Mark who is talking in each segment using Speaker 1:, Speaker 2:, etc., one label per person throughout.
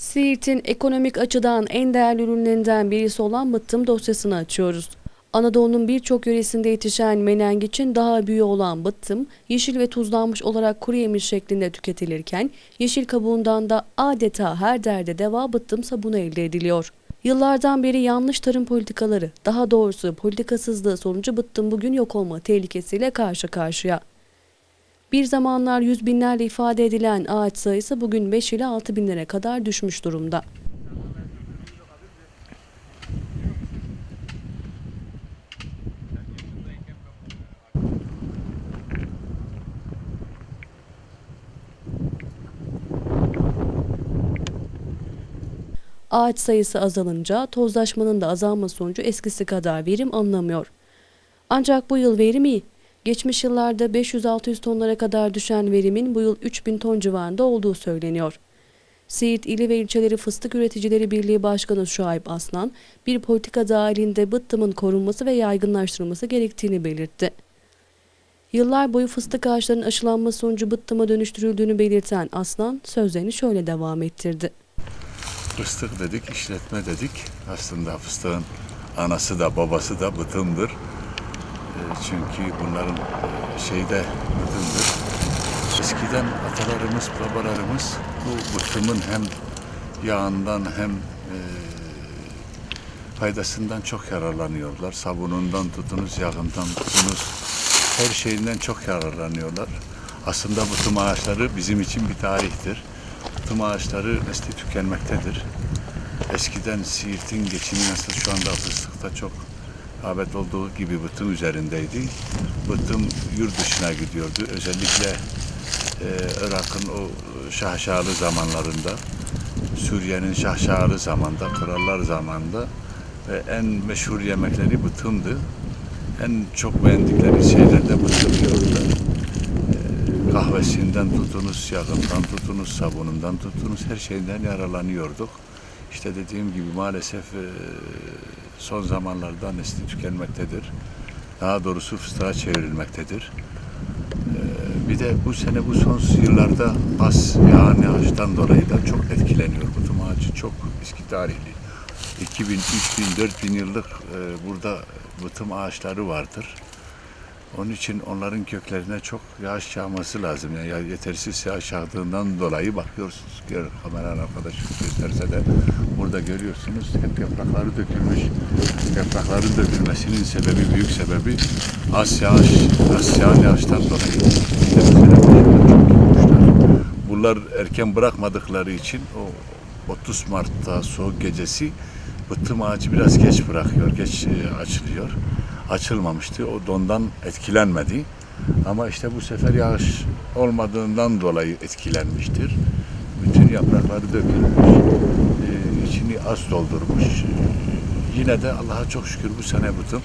Speaker 1: Siirt'in ekonomik açıdan en değerli ürünlerinden birisi olan mıttım dosyasını açıyoruz. Anadolu'nun birçok yöresinde yetişen menengiçin daha büyüğü olan bıttım, yeşil ve tuzlanmış olarak kuru yemiş şeklinde tüketilirken, yeşil kabuğundan da adeta her derde deva bıttım sabunu elde ediliyor. Yıllardan beri yanlış tarım politikaları, daha doğrusu politikasızlığı sonucu bıttım bugün yok olma tehlikesiyle karşı karşıya. Bir zamanlar yüz binlerle ifade edilen ağaç sayısı bugün 5 ile 6 binlere kadar düşmüş durumda. Ağaç sayısı azalınca tozlaşmanın da azalması sonucu eskisi kadar verim alınamıyor. Ancak bu yıl verim iyi. Geçmiş yıllarda 500-600 tonlara kadar düşen verimin bu yıl 3000 ton civarında olduğu söyleniyor. Siirt İli ve İlçeleri Fıstık Üreticileri Birliği Başkanı Şuayb Aslan, bir politika dahilinde bıttımın korunması ve yaygınlaştırılması gerektiğini belirtti. Yıllar boyu fıstık ağaçlarının aşılanması sonucu bıttıma dönüştürüldüğünü belirten Aslan, sözlerini şöyle devam ettirdi.
Speaker 2: Fıstık dedik, işletme dedik. Aslında fıstığın anası da babası da bıtımdır. Çünkü bunların e, şeyde bıtımdır. Eskiden atalarımız, babalarımız bu bıtımın hem yağından hem e, faydasından çok yararlanıyorlar. Sabunundan tutunuz, yağından tutunuz, her şeyinden çok yararlanıyorlar. Aslında bıtım ağaçları bizim için bir tarihtir. Bıtım ağaçları nesli tükenmektedir. Eskiden Siirt'in geçimi nasıl şu anda fıstıkta çok rağbet olduğu gibi bıtım üzerindeydi. Bıtım yurt dışına gidiyordu. Özellikle e, Irak'ın o şahşalı zamanlarında, Suriye'nin şahşalı zamanda, krallar zamanında ve en meşhur yemekleri bıtımdı. En çok beğendikleri şeyler de bıtım yiyordular. E, kahvesinden tutunuz, yağından tutunuz, sabunundan tutunuz, her şeyden yararlanıyorduk. İşte dediğim gibi maalesef e, son zamanlarda nesli tükenmektedir. Daha doğrusu fıstığa çevrilmektedir. E, Bir de bu sene bu son yıllarda az yağan yağıştan dolayı da çok etkileniyor. Bıtım ağacı çok eski tarihli. 2000, 3000, 4000 yıllık e, burada bıtım ağaçları vardır. Onun için onların köklerine çok yağış yağması lazım. Yani ya- yetersiz yağış yağdığından dolayı bakıyorsunuz. Gör, kameran arkadaş gösterse de burada görüyorsunuz hep yaprakları dökülmüş. Yaprakların dökülmesinin sebebi, büyük sebebi az yağış, az yağan yağıştan dolayı. Bunlar erken bırakmadıkları için o 30 Mart'ta soğuk gecesi bıttım ağacı biraz geç bırakıyor, geç e, açılıyor. Açılmamıştı, o dondan etkilenmedi. Ama işte bu sefer yağış olmadığından dolayı etkilenmiştir. Bütün yaprakları dökülmüş, e, içini az doldurmuş. Yine de Allah'a çok şükür bu sene bıtım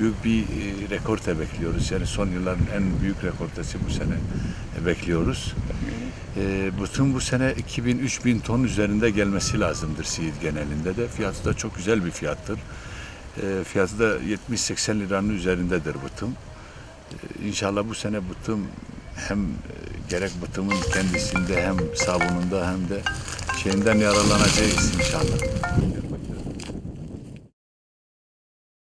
Speaker 2: büyük bir e, rekorte bekliyoruz. Yani son yılların en büyük rekortesi bu sene bekliyoruz. E, bütün bu sene 2000-3000 ton üzerinde gelmesi lazımdır Siirt genelinde de. Fiyatı da çok güzel bir fiyattır. E, fiyatı da 70-80 liranın üzerindedir bıtım. E, İnşallah bu sene bıtım hem e, gerek bıtımın kendisinde hem sabununda hem de şeyinden yararlanacağız inşallah.